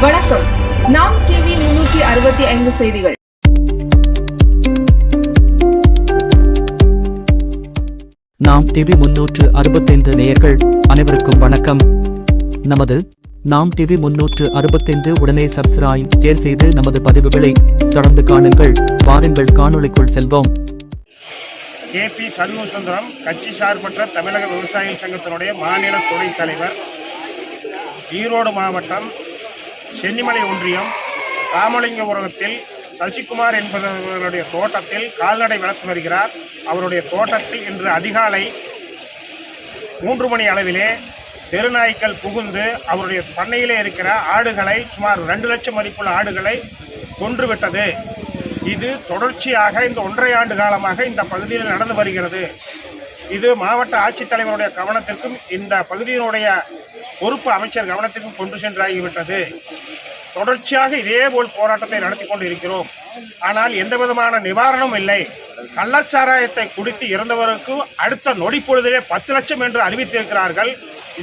வணக்கம். நாம் டிவி முன்னூற்றி அறுபத்தி ஐந்து செய்திகள். நாம் டிவி முன்னூற்று அறுபத்தைந்து நேயர்கள் அனைவருக்கும் வணக்கம். நமது நாம் டிவி முன்னூற்று அறுபத்தைந்து உடனே சப்ஸ்கிரைப் தேர் செய்து நமது பதிவுகளை தொடர்ந்து காணுங்கள். வாருங்கள் காணொளிக்குள் செல்வோம். கே பி சண்முகசுந்தரம் கட்சி சார்பற்ற தமிழக விவசாயிகள் சங்கத்தினுடைய மாநில துணைத் தலைவர் ஈரோடு மாவட்டம் சென்னிமலை ஒன்றியம் ராமலிங்கபுரத்தில் சசிகுமார் என்பவர்களுடைய தோட்டத்தில் கால்நடை வளர்த்து வருகிறார். அவருடைய தோட்டத்தில் இன்று அதிகாலை மூன்று மணி அளவிலே தெருநாய்க்கள் புகுந்து அவருடைய பண்ணையிலே இருக்கிற ஆடுகளை சுமார் ரெண்டு லட்சம் மதிப்புள்ள ஆடுகளை கொன்றுவிட்டது. இது தொடர்ச்சியாக இந்த ஒன்றரை ஆண்டு காலமாக இந்த பகுதியில் நடந்து வருகிறது. இது மாவட்ட ஆட்சித்தலைவருடைய கவனத்திற்கும் இந்த பகுதியினுடைய பொறுப்பு அமைச்சர் கவனத்திற்கும் கொண்டு சென்றாகிவிட்டது. தொடர்ச்சியாக இதேபோல் போராட்டத்தை நடத்தி கொண்டு இருக்கிறோம் ஆனால் எந்த விதமான நிவாரணமும் இல்லை. கள்ளச்சாராயத்தை குடித்து இறந்தவருக்கு அடுத்த நொடி பொழுதிலே பத்து லட்சம் என்று அறிவித்திருக்கிறார்கள்.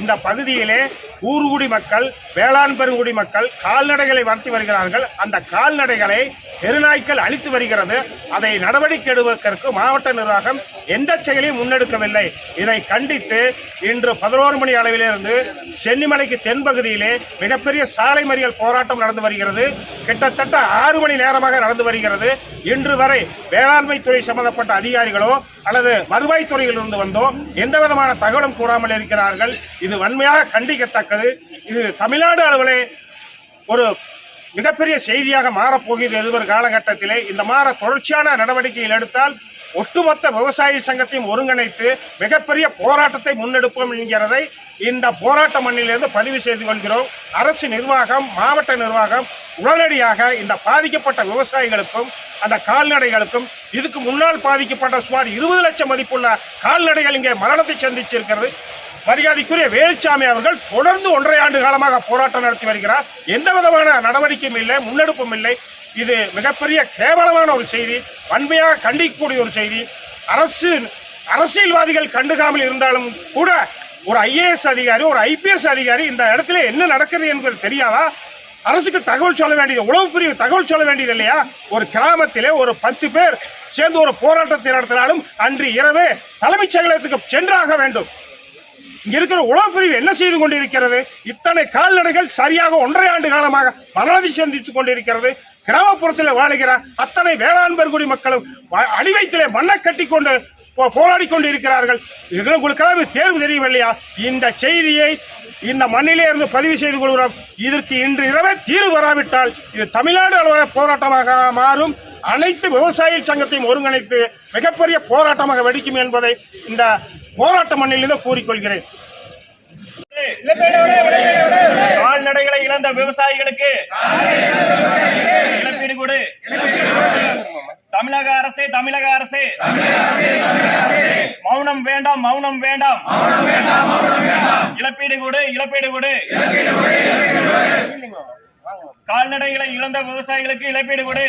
இந்த பகுதியிலே ஊர்குடி மக்கள் வேளாண் பெருங்குடி மக்கள் கால்நடைகளை வளர்த்தி வருகிறார்கள். அந்த கால்நடைகளை தெருநாய்க்கள் அழித்து வருகிறது. அதை நடவடிக்கை எடுவதற்கு மாவட்ட நிர்வாகம் எந்த செயலையும் முன்னெடுக்கவில்லை. இதை கண்டித்து இன்று பதினோரு மணி அளவிலிருந்து சென்னிமலைக்கு தென்பகுதியிலே மிகப்பெரிய சாலை மறியல் போராட்டம் நடந்து வருகிறது. கிட்டத்தட்ட ஆறு மணி நேரமாக நடந்து வருகிறது. இன்று வரை வேளாண்மை துறை சம்பந்தப்பட்ட அதிகாரிகளோ அல்லது வருவாய்த்துறையிலிருந்து வந்தோ எந்த விதமான தகவலும் கூறாமல் இருக்கிறார்கள். இது வன்மையாக கண்டிக்கத்தக்கது. இது தமிழ்நாடு அளவிலே ஒரு மிகப்பெரிய செய்தியாக மாறப்போகிறது எதிர்வரும் காலகட்டத்திலே. இந்த மாற தொடர்ச்சியான நடவடிக்கைகள் எடுத்தால் ஒட்டுமொத்த விவசாய சங்கத்தையும் ஒருங்கிணைத்து மிகப்பெரிய போராட்டத்தை முன்னெடுப்போம் என்கிறதை இந்த போராட்ட மண்ணிலிருந்து பதிவு செய்து கொள்கிறோம். அரசு நிர்வாகம் மாவட்ட நிர்வாகம் உடனடியாக இந்த பாதிக்கப்பட்ட விவசாயிகளுக்கும் அந்த கால்நடைகளுக்கும் இதுக்கு முன்னால் பாதிக்கப்பட்ட சுமார் இருபது லட்சம் மதிப்புள்ள கால்நடைகள் இங்கே மரணத்தை சந்திச்சிருக்கிறது. மரியாதைக்குரிய வேலுச்சாமி அவர்கள் தொடர்ந்து ஒன்றரை ஆண்டு காலமாக போராட்டம் நடத்தி வருகிறார். எந்த விதமான நடவடிக்கையும் இல்லை முன்னெடுப்பும் இல்லை. இது மிகப்பெரிய கேவலமான ஒரு செய்தி வன்மையாக கண்டிக்கக்கூடிய ஒரு செய்தி. அரசு அரசியல்வாதிகள் கண்டுக்காமல் இருந்தாலும் கூட ஒரு ஐஏஎஸ் அதிகாரி ஒரு ஐபிஎஸ் அதிகாரி இந்த இடத்துல என்ன நடக்குது என்பது தெரியாதா? அரசுக்கு தகவல் சொல்ல வேண்டியது உளவு பிரிவு தகவல் சொல்ல வேண்டியது இல்லையா? ஒரு கிராமத்திலே ஒரு பத்து பேர் சேர்ந்து ஒரு போராட்டத்தை நடத்தினாலும் அன்று இரவே தலைமைச் செயலகத்துக்கு சென்றாக வேண்டும். இங்க இருக்கிற உளவு பிரிவு என்ன செய்து கொண்டிருக்கிறது? இத்தனை கால்நடைகள் சரியாக ஒன்றரை ஆண்டு காலமாக மரணத்தை சந்தித்துக் கொண்டிருக்கிறது. கிராமப்புறத்தில் வாழுகிற அத்தனை வேளாண் பெருங்குடி மக்களும் வ- மண்ணை கட்டி கொண்டு போ- போராடி கொண்டிருக்கிறார்கள். இதுல உங்களுக்கெல்லாம் தேர்வு தெரியவில்லையா இந்த செய்தியை இந்த மண்ணிலே இருந்து பதிவு செய்து கொள்கிறோம். இதற்கு இன்று இரவே தீர்வு வராவிட்டால் இது தமிழ்நாடு அளவில் போராட்டமாக மாறும். அனைத்து விவசாய சங்கத்தையும் ஒருங்கிணைத்து மிகப்பெரிய போராட்டமாக வெடிக்கும் என்பதை இந்த போராட்ட மண்ணிலிருந்து கூறிக்கொள்கிறேன். கால்நடைகளை இழந்த விவசாயிகளுக்கு இழப்பீடு கொடு. தமிழக அரசே தமிழக அரசே. மௌனம் வேண்டாம் மௌனம் வேண்டாம். இழப்பீடு கொடு இழப்பீடு கொடு. கால்நடைகளை இழந்த விவசாயிகளுக்கு இழப்பீடு கொடு.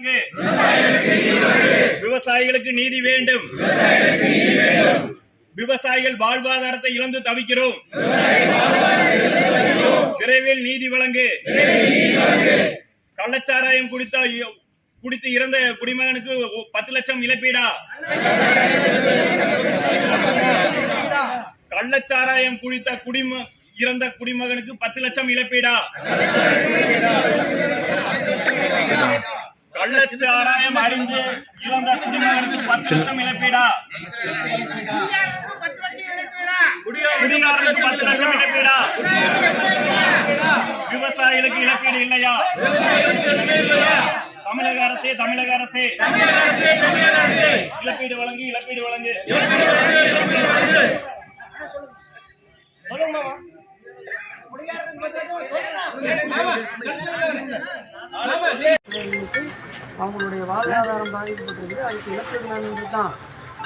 வழங்கு. விவசாயிகளுக்கு நீதி வேண்டும். விவசாயிகள் வாழ்வாதாரத்தை இழந்து தவிக்கிறோம். விரைவில் நீதி வழங்கு. கள்ளச்சாராயம் குடித்த குடித்து இறந்த குடிமகனுக்கு பத்து லட்சம் இழப்பீடா? கள்ளச்சாராயம் குடித்த குடிம இறந்த குடிமகனுக்கு பத்து லட்சம் இழப்பீடா? கள்ளச்சாராயம் அறிந்து இறந்த குடிமகனுக்கு பத்து லட்சம் இழப்பீடா? குடிகாரனுக்கு பத்து லட்சம் இழப்பீடா? விவசாயிகளுக்கு இழப்பீடு இல்லையா? தமிழக அரசே தமிழக அரசே. இழப்பீடு வழங்கு இழப்பீடு வழங்கு. அவங்களுடைய வாழ்வாதாரம் பாதிக்கப்பட்டிருக்கு அதுக்கு இழப்பீடு தான்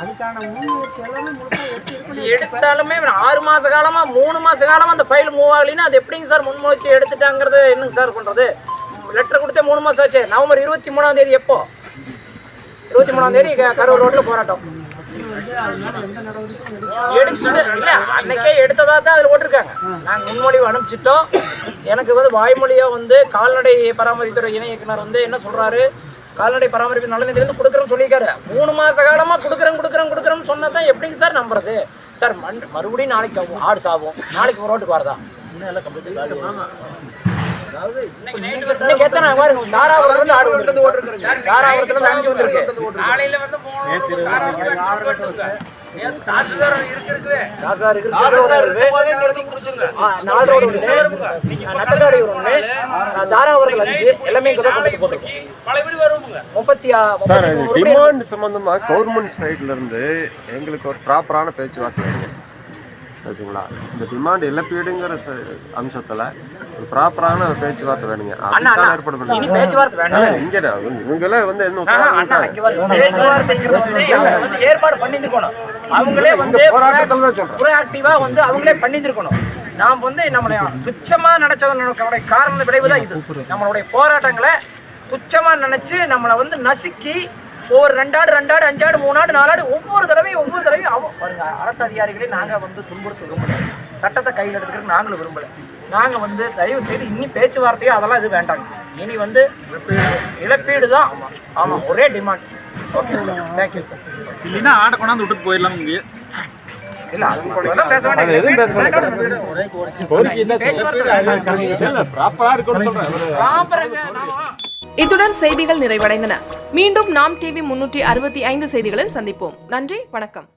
அதுக்கான முன்முயற்சி எல்லாமே எடுத்தாலுமே ஆறு மாச காலமா மூணு மாச காலமா அந்த ஃபைல் மூவ் ஆகலைன்னா அது எப்படிங்க சார் முன்முயற்சி எடுத்துட்டாங்கிறது என்னங்க சார் பண்றது? லெட்டர் கொடுத்தே மூணு மாசம் ஆச்சு. நவம்பர் இருபத்தி மூணாம் தேதி எப்போ? இருபத்தி மூணாம் தேதி கரூர் ரோட்ல போராட்டம். எடுத்து இல்ல அன்னைக்கே எடுத்ததா தான் அதில் போட்டிருக்காங்க. நாங்கள் முன்மொழிவு அனுப்பிச்சிட்டோம். எனக்கு வந்து வாய்மொழியாக வந்து கால்நடை பராமரித்துறை இணை இயக்குனர் வந்து என்ன சொல்கிறாரு கால்நடை பராமரிப்பு நலநிதியிலேருந்து கொடுக்குறேன்னு சொல்லியிருக்காரு. மூணு மாத காலமாக கொடுக்குறேன் கொடுக்குறேன் கொடுக்குறேன்னு சொன்னால் தான் எப்படிங்க சார் நம்புறது? சார் மண் மறுபடியும் நாளைக்கு சாவும் ஆடு சாவும் நாளைக்கு ரோட்டுக்கு வரதா? இன்னைக்கு எத்தனை பாருங்க தாராபுரத்துல இருந்து ஆடு வந்துருக்கு தாராபுரத்துல அஞ்சு வந்திருக்கு இருக்கு. தாசில்தார் இருக்கு இருக்கு? தாசார் இருக்கு ஆ, நாலு ரோடு ஒன்று நத்தக்காடி ஒன்று தாராபுரத்தில் அஞ்சு எல்லாமே இங்கே தான் கொண்டு வந்து போட்டிருக்கோம் பழையபடி வருவோமுங்க. முப்பத்தி சார் டிமாண்ட் கவர்மெண்ட் சைடுல இருந்து எங்களுக்கு ஒரு ப்ராப்பரான பேச்சுவார்த்தை வச்சுங்களா இந்த டிமாண்ட் இழப்பீடுங்கிற அம்சத்துல ஒரு ப்ராப்பரான ஒரு பேச்சுவார்த்தை வேணுங்க. ஏற்பாடு பண்ணுங்க. பேச்சுவார்த்தை வேண்டாம். இங்க இவங்களே வந்து என்ன ஏற்பாடு பண்ணியிருக்கணும் அவங்களே வந்து ப்ரோஆக்டிவா வந்து அவங்களே பண்ணியிருக்கணும் நாம் வந்து நம்மளை துச்சமா நினைச்சதனுடைய காரண விளைவு தான் இது. நம்மளுடைய போராட்டங்களை துச்சமா நினைச்சு நம்மளை வந்து நசுக்கி ஒவ்வொரு ரெண்டாடு ரெண்டாடு அஞ்சாடு மூணாடு நாலாடு ஒவ்வொரு தடவையும் ஒவ்வொரு தடவையும் அவ பாருங்க அரசு அதிகாரிகளே நாங்கள் வந்து துன்புறுத்த விரும்பல. சட்டத்தை கையில் எடுத்துக்கிறது நாங்களும் விரும்பல. நாங்கள் வந்து தயவு செய்து இனி பேச்சுவார்த்தையோ அதெல்லாம் இது வேண்டாங்க. இனி வந்து இழப்பீடு தான். ஆமாம் ஒரே demand okay sir thank you sir இல்லைன்னா ஆடை கொண்டாந்து விட்டுட்டு போயிடலாம் இங்கே ப்ராப்பரா இருக்கும்னு சொல்றேன். இத்துடன் செய்திகள் நிறைவடைந்தன. மீண்டும் நாம் டிவி முன்னூற்றி அறுபத்தி ஐந்து செய்திகளில் சந்திப்போம். நன்றி வணக்கம்.